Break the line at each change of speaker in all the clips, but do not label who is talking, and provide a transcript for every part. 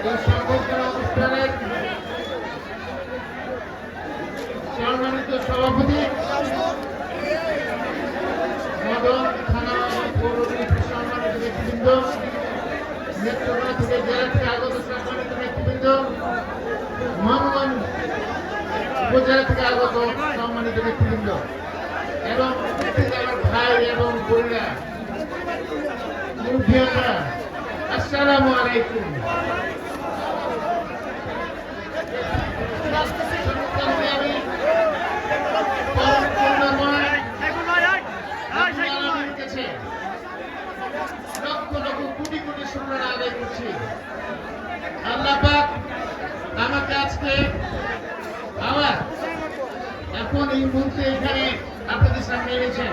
এই সংবর্ধনা অনুষ্ঠানের সম্মানিত সভাপতি মদন থানা ভাই এবং বোনেরা মুরব্বীরা আসসালামু আলাইকুম আমি পরম করুণাময় আল্লাহর কাছে লক্ষ লক্ষ কোটি কোটি শুকরানা আদায় করছি আল্লাহ পাক আমাকে আজকে আবার এখন এই মুহূর্তে এখানে আপনাদের সামনে এনেছেন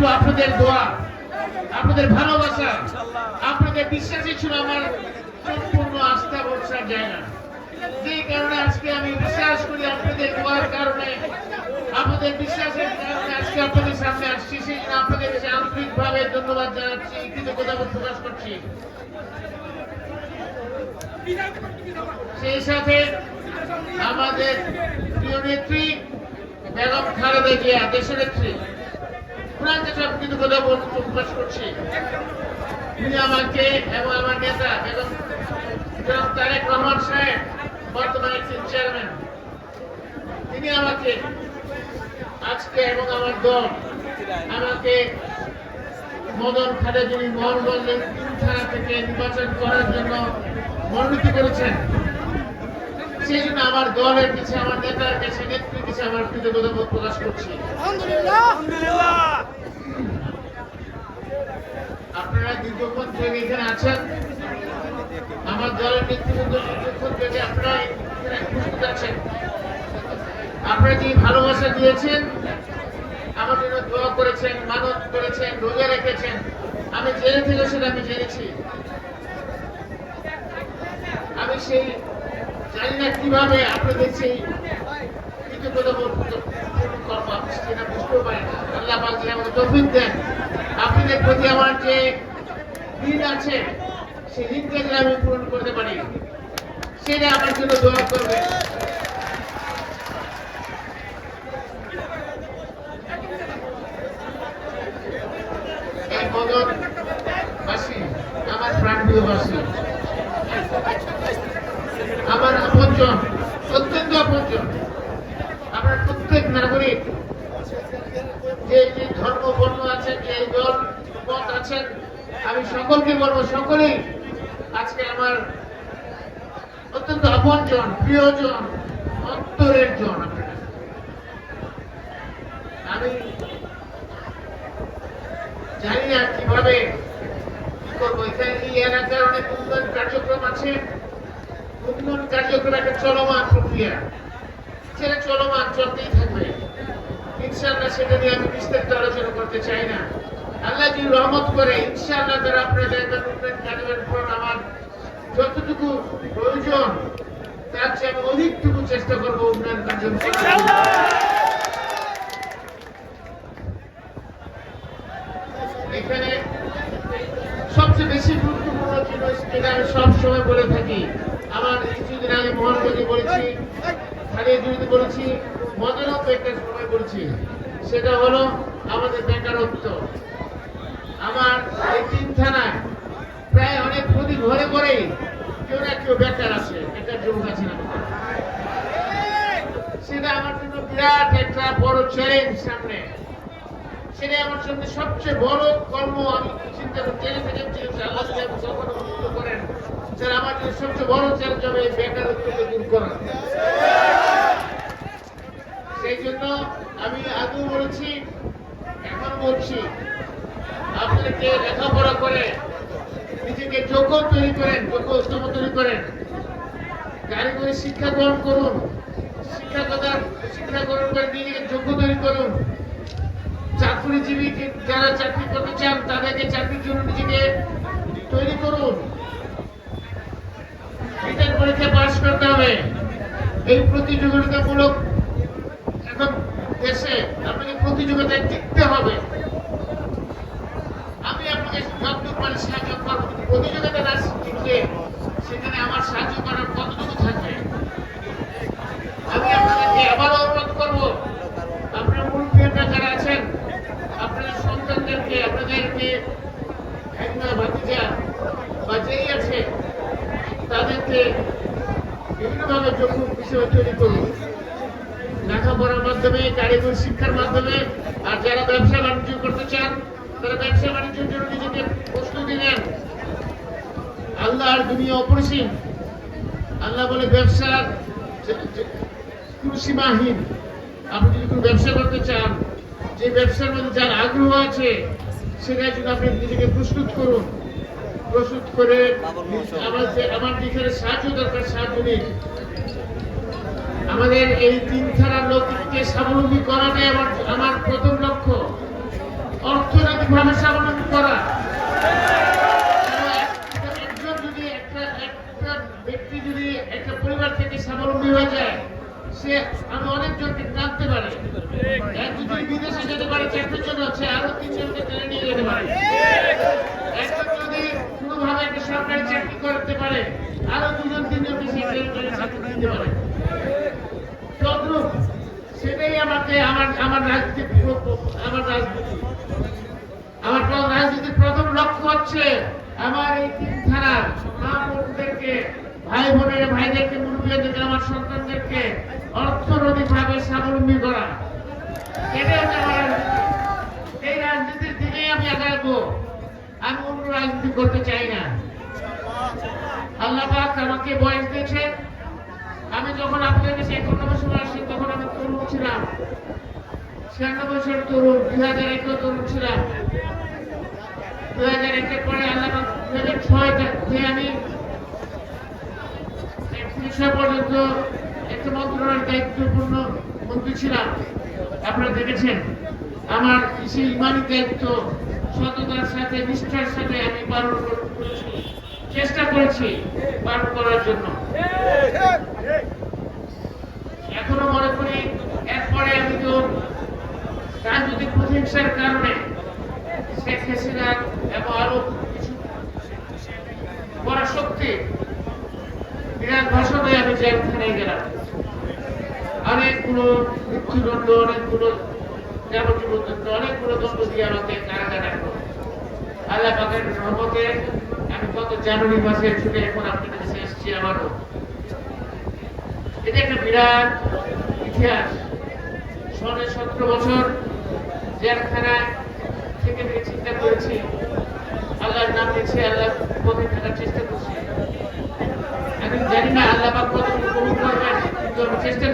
শুধুমাত্র আপনাদের দোয়া, আপনাদের ভালোবাসা, আপনাদের বিশ্বাসই ছিল আমার সম্পূর্ণ আস্থা ভরসার জায়গা যে কারণে আজকে আমি বিশ্বাস করি আপনাদের দোয়ার কারণে, আপনাদের বিশ্বাসের কারণে আজকে আপনাদের সামনে আসছি। সেই জন্য আপনাদের কাছে আন্তরিকভাবে ধন্যবাদ জানাচ্ছি, কৃতজ্ঞতা প্রকাশ করছি। সেই সাথে আমাদের প্রিয় নেত্রী, বেগম খালেদা জিয়া, দেশের নেত্রী। ওনার কাছে তিনি আমাকে আজকে আমার আমাকে মদন যিনি মোহনগঞ্জের তিন থানা থেকে নির্বাচন করার জন্য মনোনীত করেছেন। সেই জন্য আমার দলের কাছে আমার নেতার কাছে নেত্রীর কাছে আমার কৃতজ্ঞতা বোধ প্রকাশ করছি। আপনারা দীর্ঘক্ষণ থেকে এখানে আছেন। আমার দলের নেতৃবৃন্দ দীর্ঘক্ষণ থেকে আপনারা উপস্থিত আছেন। আপনারা যে ভালোবাসা দিয়েছেন আমার জন্য দোয়া করেছেন মানত করেছেন রোজা রেখেছেন আমি জেনে থেকে সেটা আমি জেনেছি। আমি সেই জানি না কীভাবে আপনাদের সেই কৃতজ্ঞতা সেটা বুঝতেও পারেন না। আল্লাহ পাক যদি আমাকে তৌফিক দেন। আপনাদের প্রতি আমার যে ঋণ আছে, সেই ঋণকে যদি আমি পূরণ করতে পারি। সেটা আমার জন্য দোয়া করবে এই মদন বাসী আমার প্রাণপ্রিয়বাসী আমার আপনজন অত্যন্ত আপনজন আমরা প্রত্যেক নাগরিক যে যে ধর্ম বর্ণ আছেন যে দল পথ আছেন। আমি সকলকে বলব, সকলেই আজকে আমার অত্যন্ত আপনজন, প্রিয়জন, অন্তরের জন আমি জানি না কীভাবে কি করব। এখানে এই এলাকার অনেক উন্নয়ন কার্যক্রম আছে। উন্নয়ন কার্যক্রম একটা চলমান প্রক্রিয়া। সেটা চলমান চলতেই থাকবে। ইনশাআল্লাহ সেটা নিয়ে আমি বিস্তারিত আলোচনা করতে চাই না। আল্লাহ যদি রহমত করে ইনশাআল্লাহ তারা আপনারা দেখবেন উন্নয়ন কার্যক্রমের উপর আমার যতটুকু প্রয়োজন, তার চেয়ে আমি অধিকটুকু চেষ্টা করব উন্নয়ন কার্যক্রম এখানে সবচেয়ে বেশি গুরুত্বপূর্ণ জিনিস যেটা আমি সবসময় বলে থাকি, আমার কিছুদিন আগে মোহনগঞ্জে বলেছি হারিয়ে জুড়িতে বলেছি, মদনও তো একটা সময় বলেছি, সেটা হলো আমাদের বেকারত্ব। আমার এই তিন প্রায় অনেক প্রতি ঘরে ঘরেই কেউ না কেউ বেকার আছে বেকার যুবক আছে না। সেটা আমার জন্য বিরাট একটা বড় চ্যালেঞ্জ সামনে। সেটা আমার জন্য সবচেয়ে বড় কর্ম, আমি চিন্তা করতে করেন। স্যার, আমার জন্য সবচেয়ে বড় চ্যালেঞ্জ হবে এই বেকারত্বকে দূর করা। সেই জন্য আমি আগেও বলেছি, এখন বলছি আপনাদেরকে লেখাপড়া করে নিজেকে যোগ্য তৈরি করেন যোগ্য উত্তম তৈরি করেন। কারিগরি শিক্ষা গ্রহণ করুন শিক্ষাকতার শিক্ষা গ্রহণ করে নিজেকে যোগ্য তৈরি করুন। চাকরিজীবী যারা চাকরি করতে চান, তাদেরকে চাকরির জন্য নিজেকে তৈরি করুন। রিটার্ন পরীক্ষা পাশ করতে হবে। এই প্রতিযোগিতামূলক এখন দেশে আপনাকে প্রতিযোগিতায় টিকতে হবে আমি আপনাকে যতটুকু মানে সাহায্য করব কিন্তু প্রতিযোগিতা টিকলে সেখানে আমার সাহায্য করার কতটুকু থাকবে? আমি আপনাদেরকে আবার অনুরোধ করব, আপনার মুরব্বীরা যারা আছেন আপনার সন্তানদেরকে, আপনাদেরকে একবার ভাতিজা বা যেই আছে, তাদেরকে বিভিন্নভাবে যোগ্য হিসেবে তৈরি করুন। লেখাপড়ার মাধ্যমে, কারিগরি শিক্ষার মাধ্যমে, আর যারা ব্যবসা বাণিজ্য করতে চান, তারা ব্যবসা বাণিজ্যের জন্য নিজেকে প্রস্তুতি নেন। আল্লাহর দুনিয়া অপরিসীম। আল্লাহ বলে, ব্যবসার সীমাহীন। আপনি যদি কোনো ব্যবসা করতে চান, যে ব্যবসার মধ্যে যার আগ্রহ আছে সেটার জন্য আপনি নিজেকে প্রস্তুত করুন। প্রস্তুত করে আমার যে- আমার যেখানে সাহায্য দরকার, সাহায্য নিন। আমাদের এই তিন থানার লোককে স্বাবলম্বী করাটাই আমার আমার প্রথম লক্ষ্য। অর্থনৈতিকভাবে স্বাবলম্বী করা একজন যদি একটা একটা ব্যক্তি যদি একটা পরিবার থেকে হয়ে যায় সে আমি অনেকজনকে টানতে পারে। যদি বিদেশে যেতে পারে চাকরির জন্য সে আরও তিনজনকে টেনে নিয়ে যেতে পারে। সেটাই আমাকে, আমার আমার আমার রাজনীতি। আমার রাজনীতির প্রথম লক্ষ্য হচ্ছে আমার এই তিন থানার মা বোনদেরকে ভাই বোনের, ভাইদেরকে মুরব্বীদেরকে আমার সন্তানদেরকে। অর্থনৈতিকভাবে স্বাবলম্বী করা। আমার এই রাজনীতির দিকেই আমি আগাবো আমি অন্য রাজনীতি করতে চাই না। আল্লাহ আমাকে বয়স দিয়েছেন আমি যখন আপনাদের কাছে একান্ন বছর আসি, তখন আমি তরুণ ছিলাম। ছিয়ানব্বই বছর তরুণ, দুই হাজার একেও তরুণ ছিলাম। দুই হাজার একের পরে আল্লাহ দুই হাজার ছয় আমি একত্রিশে পর্যন্ত একটা মন্ত্রণালয়ের দায়িত্বপূর্ণ মন্ত্রী ছিলাম। আপনারা দেখেছেন, আমার সেই ইমানি দায়িত্ব, সততার সাথে, নিষ্ঠার সাথে আমি পালন করেছি। চেষ্টা করেছি পালন করার জন্য। এখনও মনে করি, এরপরে আমি তো রাজনৈতিক প্রতিহিংসার কারণে শেখ হাসিনা এবং আরও কিছু বড় শক্তি বিরাট আমি জেলখানায় গেলাম। অনেকগুলো মৃত্যুদণ্ড অনেকগুলো যাবতীয় দণ্ড অনেকগুলো দণ্ড দিয়ে আমাকে কারাগারে আল্লাহ পাকের রহমতে আমি গত জানুয়ারি মাসে ছুটে এখন আপনাদের কাছে এসেছি আবারও। এটা একটা বিরাট ইতিহাস। সনে সতেরো বছর জেলখানায় থেকে থেকে চিন্তা করেছি, আল্লাহর নাম নিয়েছি আল্লাহ পথে থাকার চেষ্টা করছি আমি জানি না আল্লাহ পাক কতটুকু কবুল করবেন কিন্তু আমি চেষ্টা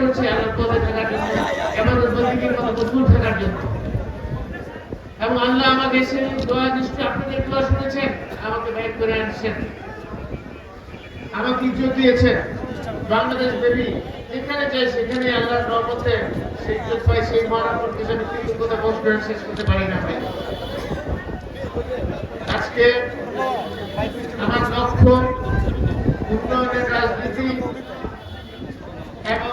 আমাকে ইজ্জত দিয়েছেন। বাংলাদেশ দেবী, যেখানে যাই সেখানে আল্লাহর রহমতে সেই ইজ্জত পাই, সেই মহারাজ করতে আমি কথা বস করে শেষ করতে পারি না আজকে আমার লক্ষ্য উন্নয়নের রাজনীতি এবং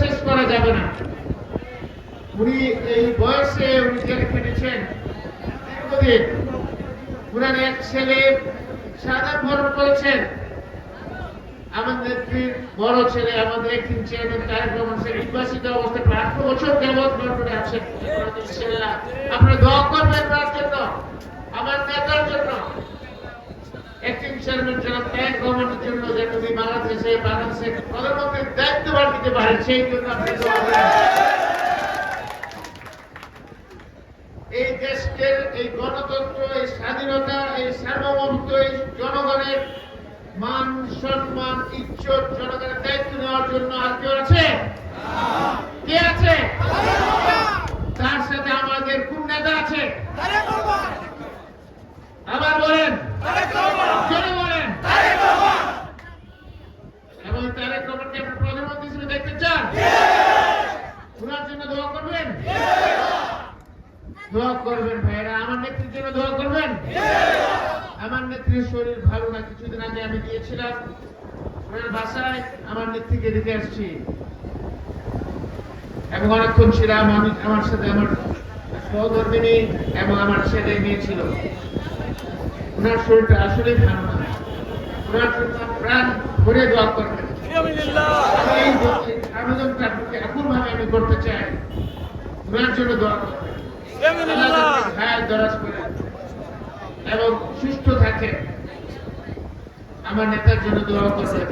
শেষ করা যাবে না। উনি এই বয়সে উনি জেলে কেটেছেন উনার এক ছেলে সাদা বরণ করেছেন নেত্রীর বড় ছেলে আমাদের একদিন চেয়ারম্যান তারেক রহমান নির্বাচিত অবস্থায় প্রায় বছর ছেলেরা আপনারা দোয়া করবেন তার জন্য আমার নেতার জন্য জনাব তারেক রহমানের জন্য যে তুমি বাংলাদেশে বাংলাদেশের প্রধানমন্ত্রীর দায়িত্বভার নিতে পারেন সেই জন্য এই দেশকে এই গণতন্ত্র, এই স্বাধীনতা, এই সার্বভৌমত্ব, এই জনগণের মান, সম্মান, ইজ্জত, জনগণের দায়িত্ব নেওয়ার জন্য আর কেউ আছে? কে আছে? তার সাথে আমাদের কোন নেতা আছে। আবার বলেন। জোরে বলেন। এবং তারেক রহমানকে আপনি প্রধানমন্ত্রী হিসেবে দেখতে চান? ওনার জন্য দোয়া করবেন? দোয়া করবেন ভাইরা আমার নেত্রীর জন্য দোয়া করবেন? আমার নেত্রীর শরীর ভালো না কিছুদিন আগে আমি গিয়েছিলাম ওনার বাসায় আমার নেত্রীকে দেখে আসছি। এবং অনেকক্ষণ ছিলাম আমি আমার সাথে আমার সহধর্মিনী এবং আমার ছেলে মেয়ে ছিল। ওনার শরীরটা আসলেই ভালো না। ওনার প্রাণ ভরে দোয়া করবেন আবেদনটা আপনাকে আমি করতে চাই, ওনার জন্য দোয়া করবেন। হায়াত দরাজ করেন এবং সুস্থ থাকে আমার নেতার জন্য দোয়া করবেন।